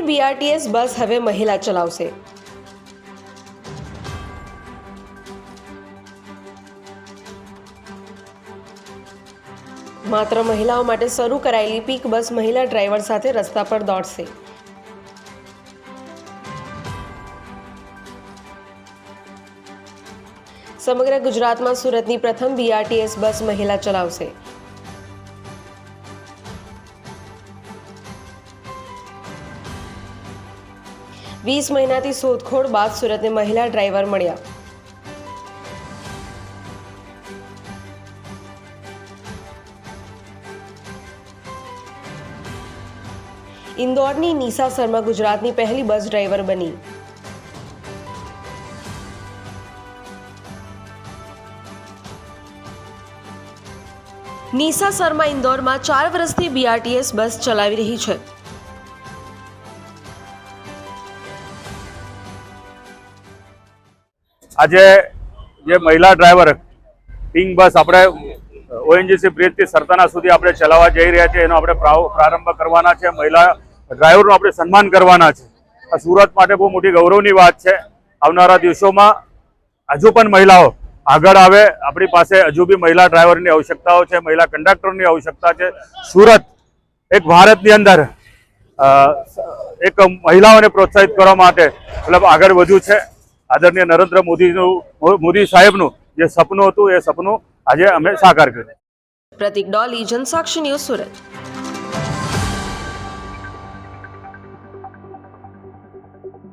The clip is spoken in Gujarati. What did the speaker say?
બીઆરટીએસ બસ હવે મહિલા ચલાવશે. માત્ર મહિલાઓ માટે શરૂ કરાયેલી પીક બસ મહિલા ડ્રાઈવર સાથે રસ્તા પર દોડશે. સમગ્ર ગુજરાતમાં સુરતની પ્રથમ બીઆરટીએસ બસ મહિલા ચલાવશે. વીસ મહિનાથી શોધખોળ બાદ સુરતને મહિલા ડ્રાઈવર મળ્યા. ઇન્દોરની નિશા શર્મા ગુજરાતની પહેલી બસ ડ્રાઈવર બની. નિશા શર્મા ઇન્દોરમાં ચાર વર્ષથી બીઆરટીએસ બસ ચલાવી રહી છે. આજે જે મહિલા ડ્રાઈવર પિંક બસ આપણે ઓએનજીસી બ્રિજથી સરતાના સુધી આપણે ચલાવવા જઈ રહ્યા છીએ એનો આપણે પ્રારંભ કરવાના છે. મહિલા ડ્રાઈવરનું આપણે સન્માન કરવાના છે. આ સુરત માટે બહુ મોટી ગૌરવની વાત છે. આવનારા દિવસોમાં હજુ પણ મહિલાઓ આગળ આવે. આપણી પાસે હજુ બી મહિલા ડ્રાઈવરની આવશ્યકતાઓ છે, મહિલા કંડક્ટરની આવશ્યકતા છે. સુરત એક ભારતની અંદર એક મહિલાઓને પ્રોત્સાહિત કરવા માટે મતલબ આગળ વધ્યું છે. આદરણીય નરેન્દ્ર મોદીનું, મોદી સાહેબનું જે સપનું હતું એ સપનું આજે અમે સાકાર કર્યું. પ્રતિક ડોલી જનસાક્ષી ન્યૂઝ સુરત.